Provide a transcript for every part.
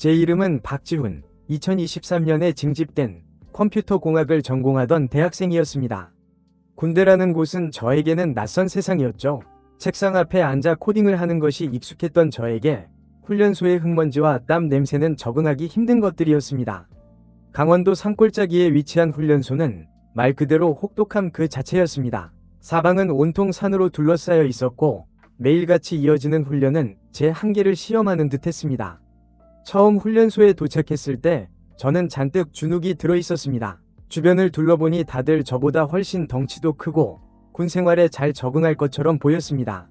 제 이름은 박지훈. 2023년에 징집된 컴퓨터 공학을 전공하던 대학생이었습니다. 군대라는 곳은 저에게는 낯선 세상이었죠. 책상 앞에 앉아 코딩을 하는 것이 익숙했던 저에게 훈련소의 흙먼지와 땀 냄새는 적응하기 힘든 것들이었습니다. 강원도 산골짜기에 위치한 훈련소는 말 그대로 혹독함 그 자체였습니다. 사방은 온통 산으로 둘러싸여 있었고 매일같이 이어지는 훈련은 제 한계를 시험하는 듯 했습니다. 처음 훈련소에 도착했을 때 저는 잔뜩 주눅이 들어 있었습니다. 주변을 둘러보니 다들 저보다 훨씬 덩치도 크고 군 생활에 잘 적응할 것처럼 보였습니다.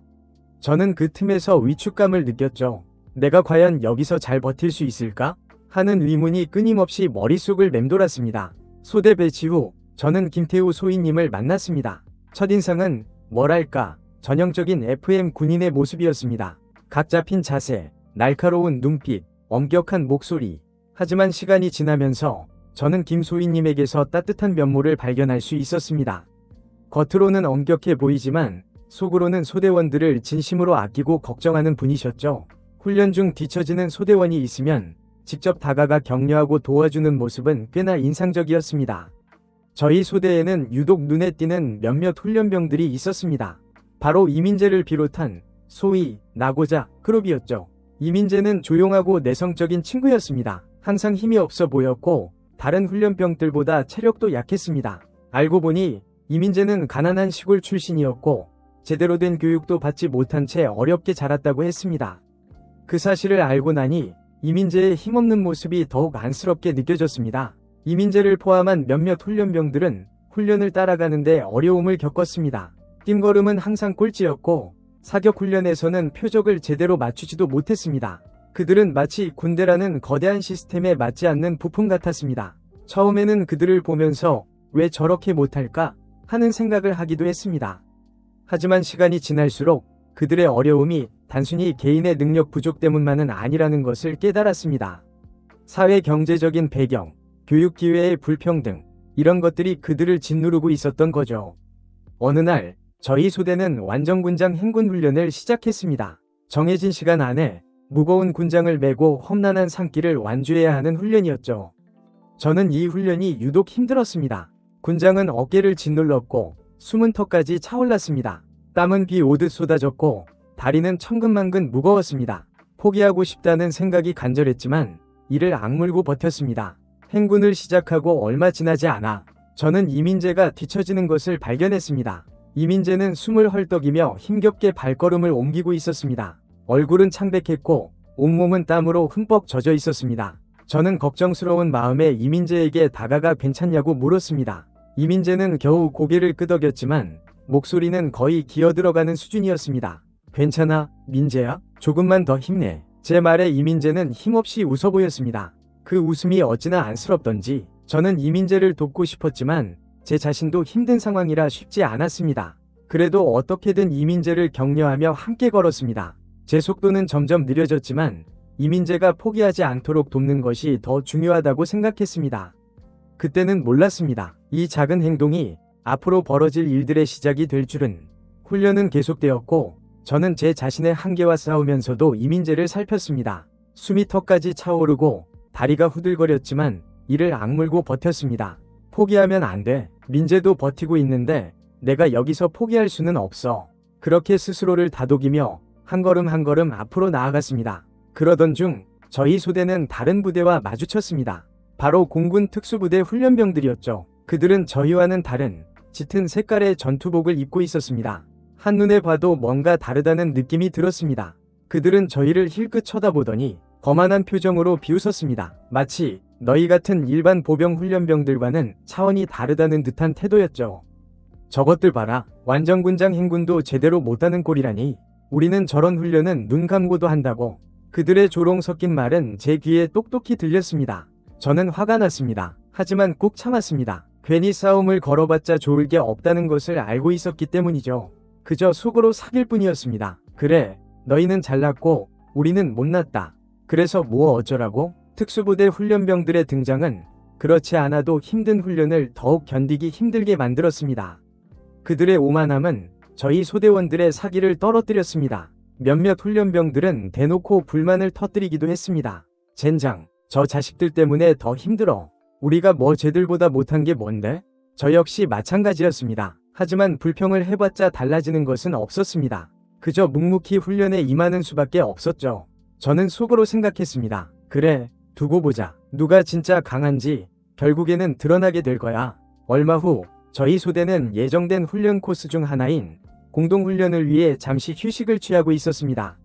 저는 그 틈에서 위축감을 느꼈죠. 내가 과연 여기서 잘 버틸 수 있을까? 하는 의문이 끊임없이 머릿속을 맴돌았습니다. 소대 배치 후 저는 김태우 소위님을 만났습니다. 첫인상은 뭐랄까 전형적인 FM 군인의 모습이었습니다. 각 잡힌 자세, 날카로운 눈빛, 엄격한 목소리. 하지만 시간이 지나면서 저는 김소희님에게서 따뜻한 면모를 발견할 수 있었습니다. 겉으로는 엄격해 보이지만 속으로는 소대원들을 진심으로 아끼고 걱정하는 분이셨죠. 훈련 중 뒤처지는 소대원이 있으면 직접 다가가 격려하고 도와주는 모습은 꽤나 인상적이었습니다. 저희 소대에는 유독 눈에 띄는 몇몇 훈련병들이 있었습니다. 바로 이민재를 비롯한 소위 나고자 그룹이었죠. 이민재는 조용하고 내성적인 친구였습니다. 항상 힘이 없어 보였고 다른 훈련병들보다 체력도 약했습니다. 알고 보니 이민재는 가난한 시골 출신이었고 제대로 된 교육도 받지 못한 채 어렵게 자랐다고 했습니다. 그 사실을 알고 나니 이민재의 힘없는 모습이 더욱 안쓰럽게 느껴졌습니다. 이민재를 포함한 몇몇 훈련병들은 훈련을 따라가는데 어려움을 겪었습니다. 띵걸음은 항상 꼴찌였고 사격 훈련에서는 표적을 제대로 맞추지도 못했습니다. 그들은 마치 군대라는 거대한 시스템에 맞지 않는 부품 같았습니다. 처음에는 그들을 보면서 왜 저렇게 못할까 하는 생각을 하기도 했습니다. 하지만 시간이 지날수록 그들의 어려움이 단순히 개인의 능력 부족 때문만은 아니라는 것을 깨달았습니다. 사회 경제적인 배경, 교육 기회의 불평등, 이런 것들이 그들을 짓누르고 있었던 거죠. 어느 날 저희 소대는 완전군장 행군 훈련을 시작했습니다. 정해진 시간 안에 무거운 군장을 메고 험난한 산길을 완주해야 하는 훈련이었죠. 저는 이 훈련이 유독 힘들었습니다. 군장은 어깨를 짓눌렀고 숨은 턱까지 차올랐습니다. 땀은 비 오듯 쏟아졌고 다리는 천근만근 무거웠습니다. 포기하고 싶다는 생각이 간절했지만 이를 악물고 버텼습니다. 행군을 시작하고 얼마 지나지 않아 저는 이민재가 뒤처지는 것을 발견했습니다. 이민재는 숨을 헐떡이며 힘겹게 발걸음을 옮기고 있었습니다. 얼굴은 창백했고 온몸은 땀으로 흠뻑 젖어 있었습니다. 저는 걱정스러운 마음에 이민재에게 다가가 괜찮냐고 물었습니다. 이민재는 겨우 고개를 끄덕였지만 목소리는 거의 기어들어가는 수준이었습니다. 괜찮아, 민재야? 조금만 더 힘내. 제 말에 이민재는 힘없이 웃어 보였습니다. 그 웃음이 어찌나 안쓰럽던지 저는 이민재를 돕고 싶었지만 제 자신도 힘든 상황이라 쉽지 않았습니다. 그래도 어떻게든 이민재를 격려하며 함께 걸었습니다. 제 속도는 점점 느려졌지만 이민재가 포기하지 않도록 돕는 것이 더 중요하다고 생각했습니다. 그때는 몰랐습니다. 이 작은 행동이 앞으로 벌어질 일들의 시작이 될 줄은 훈련은 계속되었고 저는 제 자신의 한계와 싸우면서도 이민재를 살폈습니다. 숨이 턱까지 차오르고 다리가 후들거렸지만 이를 악물고 버텼습니다. 포기하면 안 돼. 민재도 버티고 있는데 내가 여기서 포기할 수는 없어. 그렇게 스스로를 다독이며 한 걸음 한 걸음 앞으로 나아갔습니다. 그러던 중 저희 소대는 다른 부대와 마주쳤습니다. 바로 공군 특수부대 훈련병들이었죠. 그들은 저희와는 다른 짙은 색깔의 전투복을 입고 있었습니다. 한눈에 봐도 뭔가 다르다는 느낌이 들었습니다. 그들은 저희를 힐끗 쳐다보더니 거만한 표정으로 비웃었습니다. 마치 너희 같은 일반 보병 훈련병들과는 차원이 다르다는 듯한 태도였죠. 저것들 봐라. 완전군장 행군도 제대로 못하는 꼴이라니. 우리는 저런 훈련은 눈 감고도 한다고. 그들의 조롱 섞인 말은 제 귀에 똑똑히 들렸습니다. 저는 화가 났습니다. 하지만 꼭 참았습니다. 괜히 싸움을 걸어봤자 좋을 게 없다는 것을 알고 있었기 때문이죠. 그저 속으로 사귈 뿐이었습니다. 그래, 너희는 잘났고 우리는 못났다. 그래서 뭐 어쩌라고? 특수부대 훈련병들의 등장은 그렇지 않아도 힘든 훈련을 더욱 견디기 힘들게 만들었습니다. 그들의 오만함은 저희 소대원들의 사기를 떨어뜨렸습니다. 몇몇 훈련병들은 대놓고 불만을 터뜨리기도 했습니다. 젠장, 저 자식들 때문에 더 힘들어. 우리가 뭐 쟤들보다 못한 게 뭔데? 저 역시 마찬가지였습니다. 하지만 불평을 해봤자 달라지는 것은 없었습니다. 그저 묵묵히 훈련에 임하는 수밖에 없었죠. 저는 속으로 생각했습니다. 그래, 두고 보자. 누가 진짜 강한지 결국에는 드러나게 될 거야. 얼마 후 저희 소대는 예정된 훈련 코스 중 하나인 공동훈련을 위해 잠시 휴식을 취하고 있었습니다.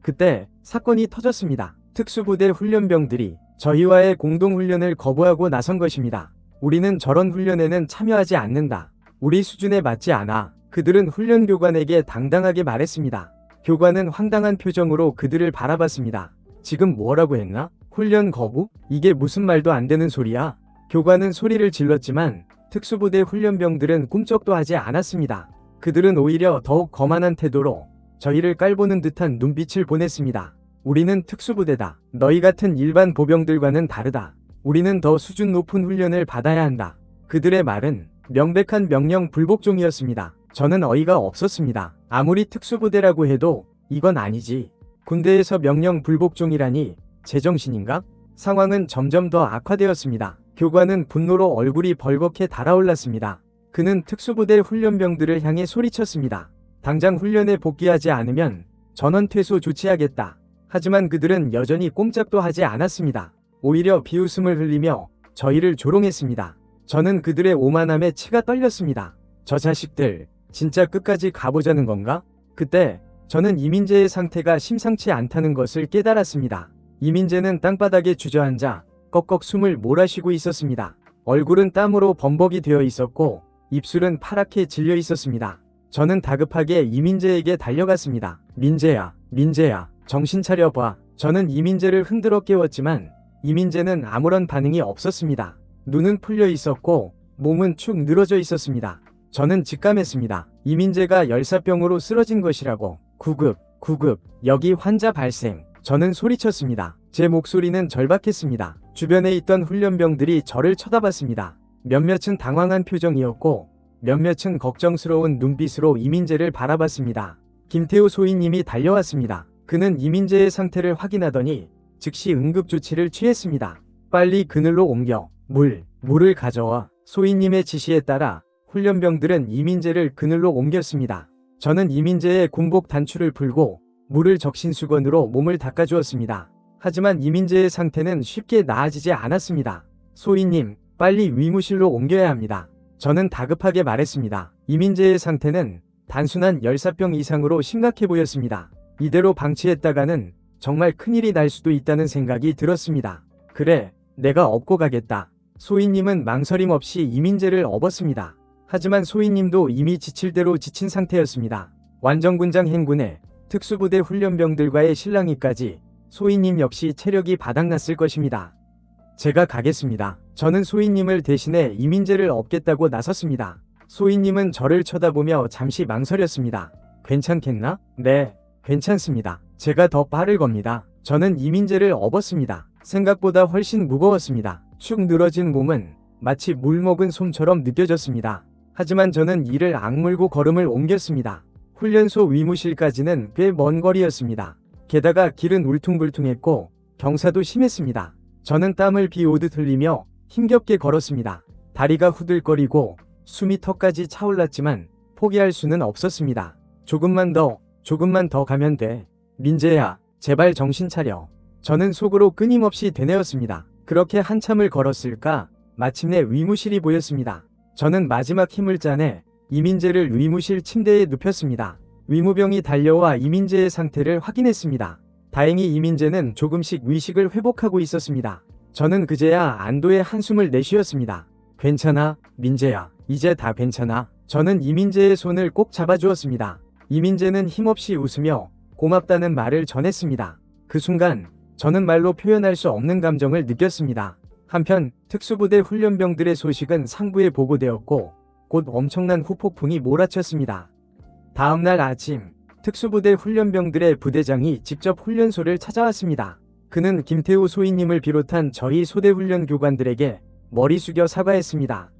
그때 사건이 터졌습니다. 특수부대 훈련병들이 저희와의 공동훈련을 거부하고 나선 것입니다. 우리는 저런 훈련에는 참여하지 않는다. 우리 수준에 맞지 않아. 그들은 훈련 교관에게 당당하게 말했습니다. 교관은 황당한 표정으로 그들을 바라봤습니다. 지금 뭐라고 했나? 훈련 거부? 이게 무슨 말도 안 되는 소리야? 교관은 소리를 질렀지만 특수부대 훈련병들은 꿈쩍도 하지 않았습니다. 그들은 오히려 더욱 거만한 태도로 저희를 깔보는 듯한 눈빛을 보냈습니다. 우리는 특수부대다. 너희 같은 일반 보병들과는 다르다. 우리는 더 수준 높은 훈련을 받아야 한다. 그들의 말은 명백한 명령 불복종이었습니다. 저는 어이가 없었습니다. 아무리 특수부대라고 해도 이건 아니지. 군대에서 명령 불복종이라니 제정신인가? 상황은 점점 더 악화되었습니다. 교관은 분노로 얼굴이 벌겋게 달아올랐습니다. 그는 특수부대 훈련병들을 향해 소리쳤습니다. 당장 훈련에 복귀하지 않으면 전원 퇴소 조치하겠다. 하지만 그들은 여전히 꼼짝도 하지 않았습니다. 오히려 비웃음을 흘리며 저희를 조롱했습니다. 저는 그들의 오만함에 치가 떨렸습니다. 저 자식들, 진짜 끝까지 가보자는 건가? 그때 저는 이민재의 상태가 심상치 않다는 것을 깨달았습니다. 이민재는 땅바닥에 주저앉아 꺽꺽 숨을 몰아쉬고 있었습니다. 얼굴은 땀으로 범벅이 되어 있었고 입술은 파랗게 질려 있었습니다. 저는 다급하게 이민재에게 달려갔습니다. 민재야, 민재야, 정신 차려봐. 저는 이민재를 흔들어 깨웠지만 이민재는 아무런 반응이 없었습니다. 눈은 풀려 있었고 몸은 축 늘어져 있었습니다. 저는 직감했습니다. 이민재가 열사병으로 쓰러진 것이라고. 구급, 구급, 여기 환자 발생. 저는 소리쳤습니다. 제 목소리는 절박했습니다. 주변에 있던 훈련병들이 저를 쳐다봤습니다. 몇몇은 당황한 표정이었고 몇몇은 걱정스러운 눈빛으로 이민재를 바라봤습니다. 김태우 소위님이 달려왔습니다. 그는 이민재의 상태를 확인하더니 즉시 응급조치를 취했습니다. 빨리 그늘로 옮겨 물, 물을 가져와 소위님의 지시에 따라 훈련병들은 이민재를 그늘로 옮겼습니다. 저는 이민재의 군복 단추를 풀고 물을 적신 수건으로 몸을 닦아주었습니다. 하지만 이민재의 상태는 쉽게 나아지지 않았습니다. 소희님, 빨리 위무실로 옮겨야 합니다. 저는 다급하게 말했습니다. 이민재의 상태는 단순한 열사병 이상으로 심각해 보였습니다. 이대로 방치했다가는 정말 큰일이 날 수도 있다는 생각이 들었습니다. 그래, 내가 업고 가겠다. 소희님은 망설임 없이 이민재를 업었습니다. 하지만 소희님도 이미 지칠 대로 지친 상태였습니다. 완전군장 행군에 특수부대 훈련병들과의 실랑이까지 소희님 역시 체력이 바닥났을 것입니다. 제가 가겠습니다. 저는 소희님을 대신해 이민재를 업겠다고 나섰습니다. 소희님은 저를 쳐다보며 잠시 망설였습니다. 괜찮겠나? 네, 괜찮습니다. 제가 더 빠를 겁니다. 저는 이민재를 업었습니다. 생각보다 훨씬 무거웠습니다. 축 늘어진 몸은 마치 물 먹은 솜처럼 느껴졌습니다. 하지만 저는 이를 악물고 걸음을 옮겼습니다. 훈련소 위무실까지는 꽤 먼 거리였습니다. 게다가 길은 울퉁불퉁했고 경사도 심했습니다. 저는 땀을 비 오듯 흘리며 힘겹게 걸었습니다. 다리가 후들거리고 숨이 턱까지 차올랐지만 포기할 수는 없었습니다. 조금만 더, 조금만 더 가면 돼. 민재야, 제발 정신 차려. 저는 속으로 끊임없이 되뇌었습니다. 그렇게 한참을 걸었을까 마침내 위무실이 보였습니다. 저는 마지막 힘을 짜내 이민재를 위무실 침대에 눕혔습니다. 위무병이 달려와 이민재의 상태를 확인했습니다. 다행히 이민재는 조금씩 위식을 회복하고 있었습니다. 저는 그제야 안도의 한숨을 내쉬었습니다. 괜찮아, 민재야. 이제 다 괜찮아. 저는 이민재의 손을 꼭 잡아주었습니다. 이민재는 힘없이 웃으며 고맙다는 말을 전했습니다. 그 순간 저는 말로 표현할 수 없는 감정을 느꼈습니다. 한편 특수부대 훈련병들의 소식은 상부에 보고되었고 곧 엄청난 후폭풍이 몰아쳤습니다. 다음날 아침 특수부대 훈련병들의 부대장이 직접 훈련소를 찾아왔습니다. 그는 김태우 소위님을 비롯한 저희 소대 훈련 교관들에게 머리 숙여 사과했습니다.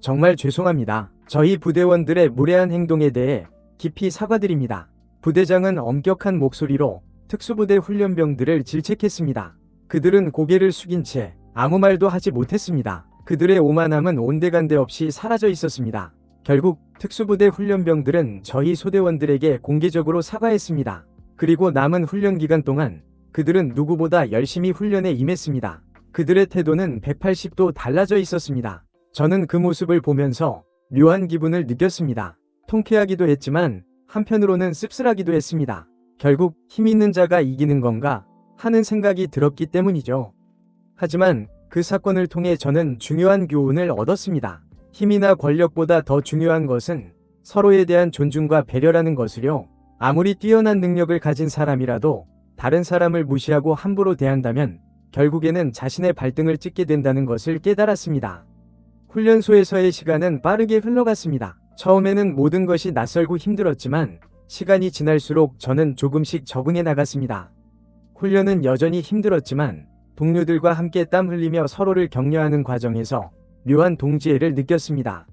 정말 죄송합니다. 저희 부대원들의 무례한 행동에 대해 깊이 사과드립니다. 부대장은 엄격한 목소리로 특수부대 훈련병들을 질책했습니다. 그들은 고개를 숙인 채 아무 말도 하지 못했습니다. 그들의 오만함은 온데간데 없이 사라져 있었습니다. 결국 특수부대 훈련병들은 저희 소대원들에게 공개적으로 사과했습니다. 그리고 남은 훈련 기간 동안 그들은 누구보다 열심히 훈련에 임했습니다. 그들의 태도는 180도 달라져 있었습니다. 저는 그 모습을 보면서 묘한 기분을 느꼈습니다. 통쾌하기도 했지만 한편으로는 씁쓸하기도 했습니다. 결국 힘 있는 자가 이기는 건가 하는 생각이 들었기 때문이죠. 하지만 그 사건을 통해 저는 중요한 교훈을 얻었습니다. 힘이나 권력보다 더 중요한 것은 서로에 대한 존중과 배려라는 것을요. 아무리 뛰어난 능력을 가진 사람이라도 다른 사람을 무시하고 함부로 대한다면 결국에는 자신의 발등을 찍게 된다는 것을 깨달았습니다. 훈련소에서의 시간은 빠르게 흘러갔습니다. 처음에는 모든 것이 낯설고 힘들었지만 시간이 지날수록 저는 조금씩 적응해 나갔습니다. 훈련은 여전히 힘들었지만 동료들과 함께 땀 흘리며 서로를 격려하는 과정에서 묘한 동지애를 느꼈습니다.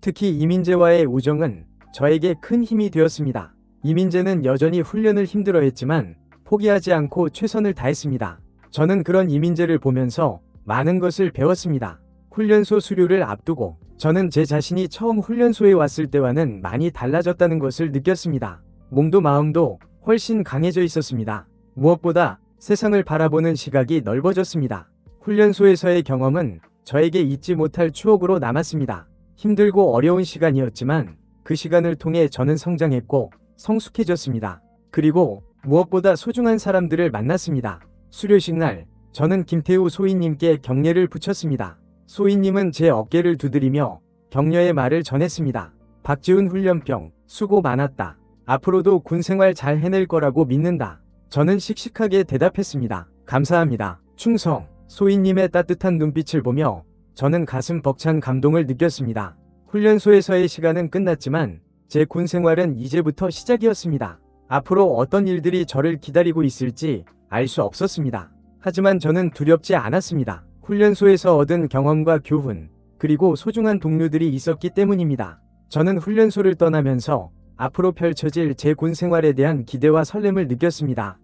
특히 이민재와의 우정은 저에게 큰 힘이 되었습니다. 이민재는 여전히 훈련을 힘들어했지만 포기하지 않고 최선을 다했습니다. 저는 그런 이민재를 보면서 많은 것을 배웠습니다. 훈련소 수료를 앞두고 저는 제 자신이 처음 훈련소에 왔을 때와는 많이 달라졌다는 것을 느꼈습니다. 몸도 마음도 훨씬 강해져 있었습니다. 무엇보다 세상을 바라보는 시각이 넓어졌습니다. 훈련소에서의 경험은 저에게 잊지 못할 추억으로 남았습니다. 힘들고 어려운 시간이었지만 그 시간을 통해 저는 성장했고 성숙해졌습니다. 그리고 무엇보다 소중한 사람들을 만났습니다. 수료식 날 저는 김태우 소위님께 격려를 붙였습니다. 소위님은 제 어깨를 두드리며 격려의 말을 전했습니다. 박지훈 훈련병 수고 많았다. 앞으로도 군 생활 잘 해낼 거라고 믿는다. 저는 씩씩하게 대답했습니다. 감사합니다. 충성. 소희님의 따뜻한 눈빛을 보며 저는 가슴 벅찬 감동을 느꼈습니다. 훈련소에서의 시간은 끝났지만 제 군 생활은 이제부터 시작이었습니다. 앞으로 어떤 일들이 저를 기다리고 있을지 알 수 없었습니다. 하지만 저는 두렵지 않았습니다. 훈련소에서 얻은 경험과 교훈, 그리고 소중한 동료들이 있었기 때문입니다. 저는 훈련소를 떠나면서 앞으로 펼쳐질 제 군 생활에 대한 기대와 설렘을 느꼈습니다.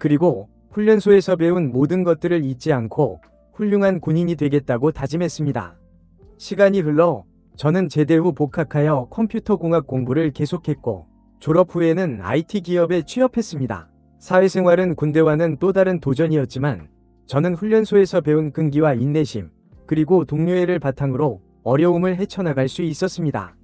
그리고 훈련소에서 배운 모든 것들을 잊지 않고 훌륭한 군인이 되겠다고 다짐했습니다. 시간이 흘러 저는 제대 후 복학하여 컴퓨터공학 공부를 계속했고 졸업 후에는 IT 기업에 취업했습니다. 사회생활은 군대와는 또 다른 도전이었지만 저는 훈련소에서 배운 끈기와 인내심 그리고 동료애를 바탕으로 어려움을 헤쳐나갈 수 있었습니다.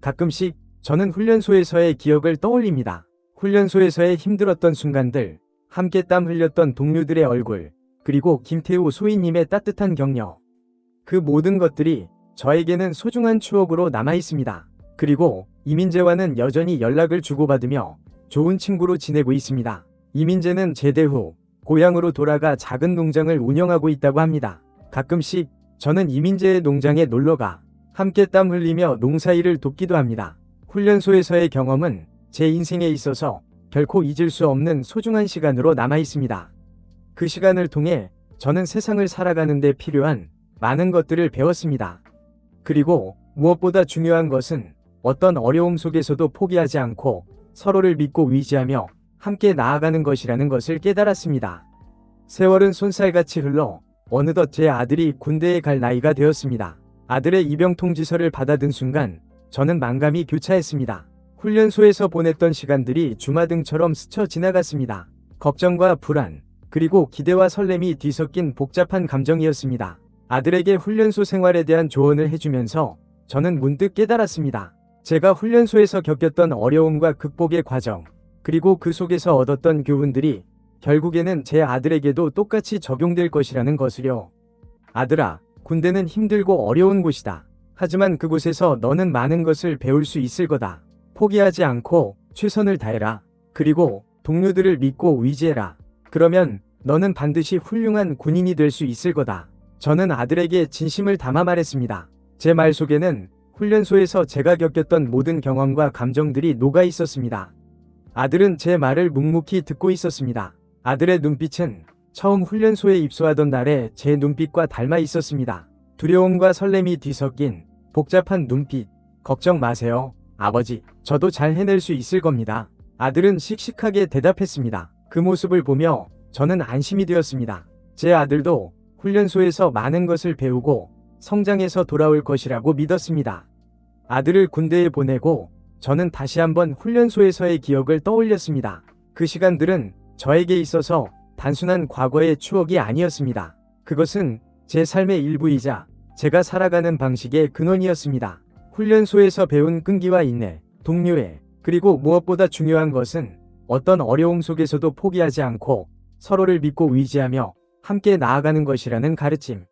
가끔씩 저는 훈련소에서의 기억을 떠올립니다. 훈련소에서의 힘들었던 순간들, 함께 땀 흘렸던 동료들의 얼굴, 그리고 김태우 소희님의 따뜻한 격려. 그 모든 것들이 저에게는 소중한 추억으로 남아 있습니다. 그리고 이민재와는 여전히 연락을 주고받으며 좋은 친구로 지내고 있습니다. 이민재는 제대 후 고향으로 돌아가 작은 농장을 운영하고 있다고 합니다. 가끔씩 저는 이민재의 농장에 놀러가 함께 땀 흘리며 농사일을 돕기도 합니다. 훈련소에서의 경험은 제 인생에 있어서 결코 잊을 수 없는 소중한 시간으로 남아 있습니다. 그 시간을 통해 저는 세상을 살아가는 데 필요한 많은 것들을 배웠습니다. 그리고 무엇보다 중요한 것은 어떤 어려움 속에서도 포기하지 않고 서로를 믿고 위지하며 함께 나아가는 것이라는 것을 깨달았습니다. 세월은 손살같이 흘러 어느덧 제 아들이 군대에 갈 나이가 되었습니다. 아들의 입영 통지서를 받아든 순간 저는 만감이 교차했습니다. 훈련소에서 보냈던 시간들이 주마등처럼 스쳐 지나갔습니다. 걱정과 불안, 그리고 기대와 설렘이 뒤섞인 복잡한 감정이었습니다. 아들에게 훈련소 생활에 대한 조언을 해주면서 저는 문득 깨달았습니다. 제가 훈련소에서 겪었던 어려움과 극복의 과정, 그리고 그 속에서 얻었던 교훈들이 결국에는 제 아들에게도 똑같이 적용될 것이라는 것을요. 아들아, 군대는 힘들고 어려운 곳이다. 하지만 그곳에서 너는 많은 것을 배울 수 있을 거다. 포기하지 않고 최선을 다해라. 그리고 동료들을 믿고 위지해라. 그러면 너는 반드시 훌륭한 군인이 될 수 있을 거다. 저는 아들에게 진심을 담아 말했습니다. 제 말 속에는 훈련소에서 제가 겪었던 모든 경험과 감정들이 녹아 있었습니다. 아들은 제 말을 묵묵히 듣고 있었습니다. 아들의 눈빛은 처음 훈련소에 입소하던 날에 제 눈빛과 닮아 있었습니다. 두려움과 설렘이 뒤섞인 복잡한 눈빛. 걱정 마세요. 아버지, 저도 잘 해낼 수 있을 겁니다. 아들은 씩씩하게 대답했습니다. 그 모습을 보며 저는 안심이 되었습니다. 제 아들도 훈련소에서 많은 것을 배우고 성장해서 돌아올 것이라고 믿었습니다. 아들을 군대에 보내고 저는 다시 한번 훈련소에서의 기억을 떠올렸습니다. 그 시간들은 저에게 있어서 단순한 과거의 추억이 아니었습니다. 그것은 제 삶의 일부이자 제가 살아가는 방식의 근원이었습니다. 훈련소에서 배운 끈기와 인내, 동료애, 그리고 무엇보다 중요한 것은 어떤 어려움 속에서도 포기하지 않고 서로를 믿고 의지하며 함께 나아가는 것이라는 가르침.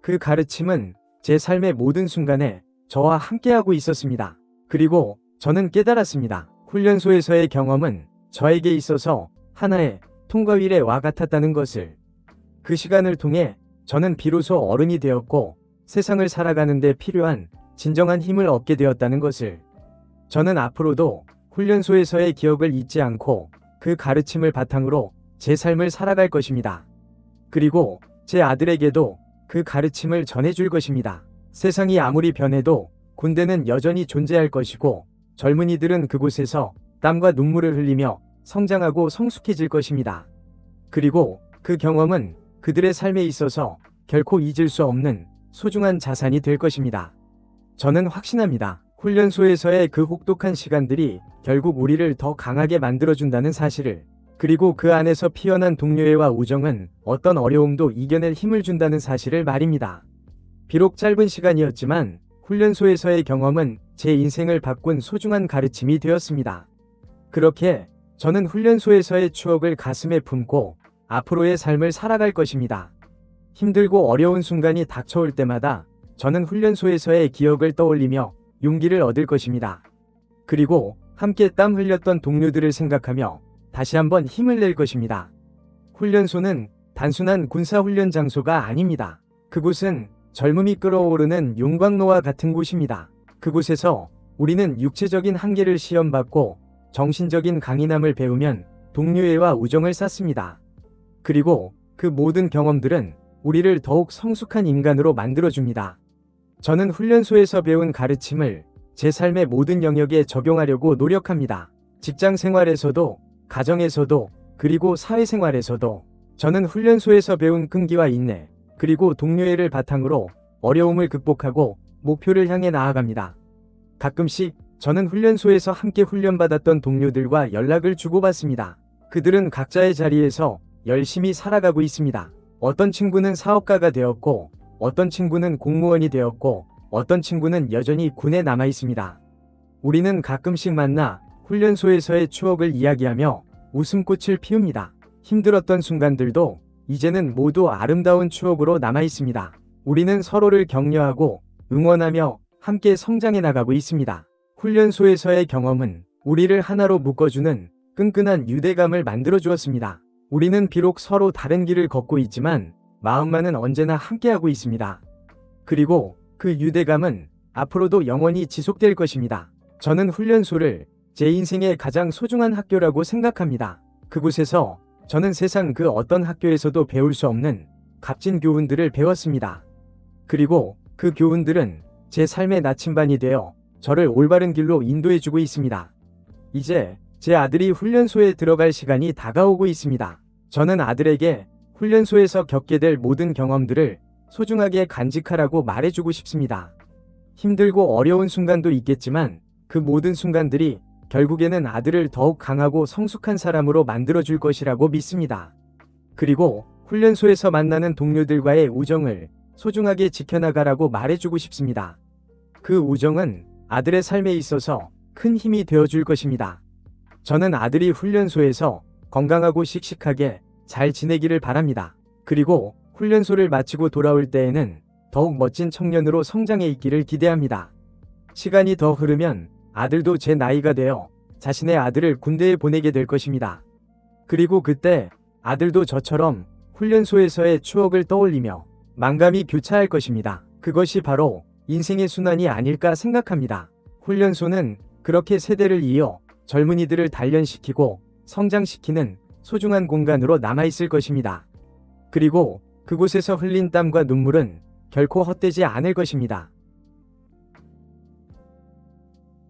그 가르침은 제 삶의 모든 순간에 저와 함께하고 있었습니다. 그리고 저는 깨달았습니다. 훈련소에서의 경험은 저에게 있어서 하나의 통과위례와 같았다는 것을. 그 시간을 통해 저는 비로소 어른이 되었고 세상을 살아가는 데 필요한 진정한 힘을 얻게 되었다는 것을. 저는 앞으로도 훈련소에서의 기억을 잊지 않고 그 가르침을 바탕으로 제 삶을 살아갈 것입니다. 그리고 제 아들에게도 그 가르침을 전해줄 것입니다. 세상이 아무리 변해도 군대는 여전히 존재할 것이고 젊은이들은 그곳에서 땀과 눈물을 흘리며 성장하고 성숙해질 것입니다. 그리고 그 경험은 그들의 삶에 있어서 결코 잊을 수 없는 소중한 자산이 될 것입니다. 저는 확신합니다. 훈련소에서의 그 혹독한 시간들이 결국 우리를 더 강하게 만들어준다는 사실을 그리고 그 안에서 피어난 동료애와 우정은 어떤 어려움도 이겨낼 힘을 준다는 사실을 말입니다. 비록 짧은 시간이었지만 훈련소에서의 경험은 제 인생을 바꾼 소중한 가르침이 되었습니다. 그렇게 저는 훈련소에서의 추억을 가슴에 품고 앞으로의 삶을 살아갈 것입니다. 힘들고 어려운 순간이 닥쳐올 때마다 저는 훈련소에서의 기억을 떠올리며 용기를 얻을 것입니다. 그리고 함께 땀 흘렸던 동료들을 생각하며 다시 한번 힘을 낼 것입니다. 훈련소는 단순한 군사훈련 장소가 아닙니다. 그곳은 젊음이 끓어오르는 용광로와 같은 곳입니다. 그곳에서 우리는 육체적인 한계를 시험받고 정신적인 강인함을 배우면 동료애와 우정을 쌓습니다. 그리고 그 모든 경험들은 우리를 더욱 성숙한 인간으로 만들어줍니다. 저는 훈련소에서 배운 가르침을 제 삶의 모든 영역에 적용하려고 노력합니다. 직장 생활에서도 가정에서도 그리고 사회생활에서도 저는 훈련소에서 배운 끈기와 인내 그리고 동료애를 바탕으로 어려움을 극복하고 목표를 향해 나아갑니다. 가끔씩 저는 훈련소에서 함께 훈련받았던 동료들과 연락을 주고받습니다. 그들은 각자의 자리에서 열심히 살아가고 있습니다. 어떤 친구는 사업가가 되었고 어떤 친구는 공무원이 되었고 어떤 친구는 여전히 군에 남아 있습니다. 우리는 가끔씩 만나 훈련소에서의 추억을 이야기하며 웃음꽃을 피웁니다. 힘들었던 순간들도 이제는 모두 아름다운 추억으로 남아 있습니다. 우리는 서로를 격려하고 응원하며 함께 성장해 나가고 있습니다. 훈련소에서의 경험은 우리를 하나로 묶어주는 끈끈한 유대감을 만들어 주었습니다. 우리는 비록 서로 다른 길을 걷고 있지만 마음만은 언제나 함께하고 있습니다. 그리고 그 유대감은 앞으로도 영원히 지속될 것입니다. 저는 훈련소를 제 인생의 가장 소중한 학교라고 생각합니다. 그곳에서 저는 세상 그 어떤 학교에서도 배울 수 없는 값진 교훈들을 배웠습니다. 그리고 그 교훈들은 제 삶의 나침반이 되어 저를 올바른 길로 인도해주고 있습니다. 이제 제 아들이 훈련소에 들어갈 시간이 다가오고 있습니다. 저는 아들에게 훈련소에서 겪게 될 모든 경험들을 소중하게 간직하라고 말해주고 싶습니다. 힘들고 어려운 순간도 있겠지만 그 모든 순간들이 결국에는 아들을 더욱 강하고 성숙한 사람으로 만들어줄 것이라고 믿습니다. 그리고 훈련소에서 만나는 동료들과의 우정을 소중하게 지켜나가라고 말해주고 싶습니다. 그 우정은 아들의 삶에 있어서 큰 힘이 되어줄 것입니다. 저는 아들이 훈련소에서 건강하고 씩씩하게 잘 지내기를 바랍니다. 그리고 훈련소를 마치고 돌아올 때에는 더욱 멋진 청년으로 성장해 있기를 기대합니다. 시간이 더 흐르면 아들도 제 나이가 되어 자신의 아들을 군대에 보내게 될 것입니다. 그리고 그때 아들도 저처럼 훈련소에서의 추억을 떠올리며 망감이 교차할 것입니다. 그것이 바로 인생의 순환이 아닐까 생각합니다. 훈련소는 그렇게 세대를 이어 젊은이들을 단련시키고 성장시키는 소중한 공간으로 남아있을 것입니다. 그리고 그곳에서 흘린 땀과 눈물은 결코 헛되지 않을 것입니다.